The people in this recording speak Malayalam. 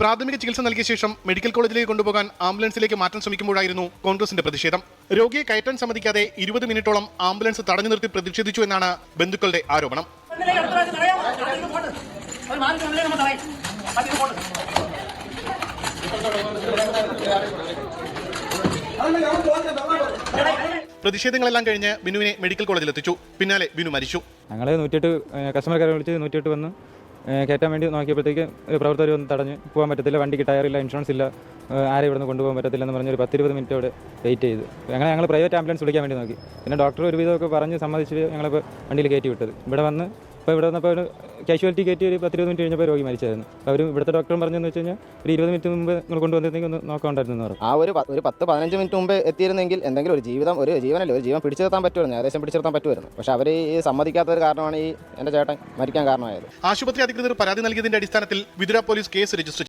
പ്രാഥമിക ചികിത്സ നൽകിയ ശേഷം മെഡിക്കൽ കോളേജിലേക്ക് കൊണ്ടുപോകാൻ ആംബുലൻസിലേക്ക് മാറ്റാൻ ശ്രമിക്കുമ്പോഴായിരുന്നു കോൺഗ്രസിന്റെ പ്രതിഷേധം. രോഗിയെ കയറ്റാൻ സമ്മതിക്കാതെ ഇരുപത് മിനിറ്റോളം ആംബുലൻസ് തടഞ്ഞു നിർത്തി പ്രതിഷേധിച്ചു എന്നാണ് ബന്ധുക്കളുടെ ആരോപണം. പ്രതിഷേധങ്ങളെല്ലാം കഴിഞ്ഞ് ബിനുവിനെ മെഡിക്കൽ കോളേജിൽ എത്തിച്ചു പിന്നാലെ ബിനു മരിച്ചു. ഞങ്ങളെ നൂറ്റിയെട്ട് കസ്റ്റമർ കെയർ വിളിച്ച് നൂറ്റിയെട്ട് വന്ന് കയറ്റാൻ വേണ്ടി നോക്കിയപ്പോഴത്തേക്ക് പ്രവർത്തകർ ഒന്ന് തടഞ്ഞ് പോകാൻ പറ്റത്തില്ല വണ്ടിക്ക് ടയറില്ല ഇൻഷുറൻസ് ഇല്ല ആരെ ഇവിടുന്ന് കൊണ്ടുപോകാൻ പറ്റത്തില്ല എന്ന് പറഞ്ഞ് ഒരു പത്തിരുപത് മിനിറ്റ് അവിടെ വെയിറ്റ് ചെയ്തു. അങ്ങനെ ഞങ്ങൾ പ്രൈവറ്റ് ആംബുലൻസ് വിളിക്കാൻ വേണ്ടി നോക്കി. പിന്നെ ഡോക്ടർ ഒരു വിധമൊക്കെ പറഞ്ഞ് സമ്മതിച്ച് ഞങ്ങളിപ്പോൾ വണ്ടിയിൽ കയറ്റി വിട്ടത്. ഇവിടെ വന്ന് ഇപ്പോൾ ഇവിടെ വന്നപ്പോൾ ഒരു കാഷ്വാലിറ്റി കയറ്റി ഒരു പത്തിരുപത് മിനിറ്റ് കഴിഞ്ഞപ്പോൾ രോഗി മരിച്ചായിരുന്നു. അപ്പോൾ അവർ ഇവിടുത്തെ ഡോക്ടർ പറഞ്ഞതെന്ന് വെച്ച് കഴിഞ്ഞാൽ ഒരു ഇരുപത് മിനിറ്റ് മുമ്പ് നിങ്ങൾ കൊണ്ടുവന്നിരുന്നെങ്കിൽ ഒന്ന് നോക്കാണ്ടായിരുന്നു എന്ന് പറഞ്ഞു. ആ ഒരു ഒരു പത്ത് പതിനഞ്ച് മിനിറ്റ് മുമ്പ് എത്തിയിരുന്നെങ്കിൽ എന്തെങ്കിലും ഒരു ജീവിതം ഒരു ജീവനല്ലേ ഒരു ജീവൻ പിടിച്ചു നിർത്താൻ പറ്റുമായിരുന്നു. ഏകദേശം പിടിച്ചു നിർത്താൻ പറ്റുമായിരുന്നു. പക്ഷേ അവർ ഈ സമ്മതിക്കാത്ത ഒരു കാരണമാണ് ഈ എന്റെ ചേട്ടൻ മരിക്കാൻ കാരണമായത്. ആശുപത്രി അധികൃതർ പരാതി നൽകിയതിന്റെ അടിസ്ഥാനത്തിൽ വിതുര പോലീസ് കേസ് രജിസ്റ്റർ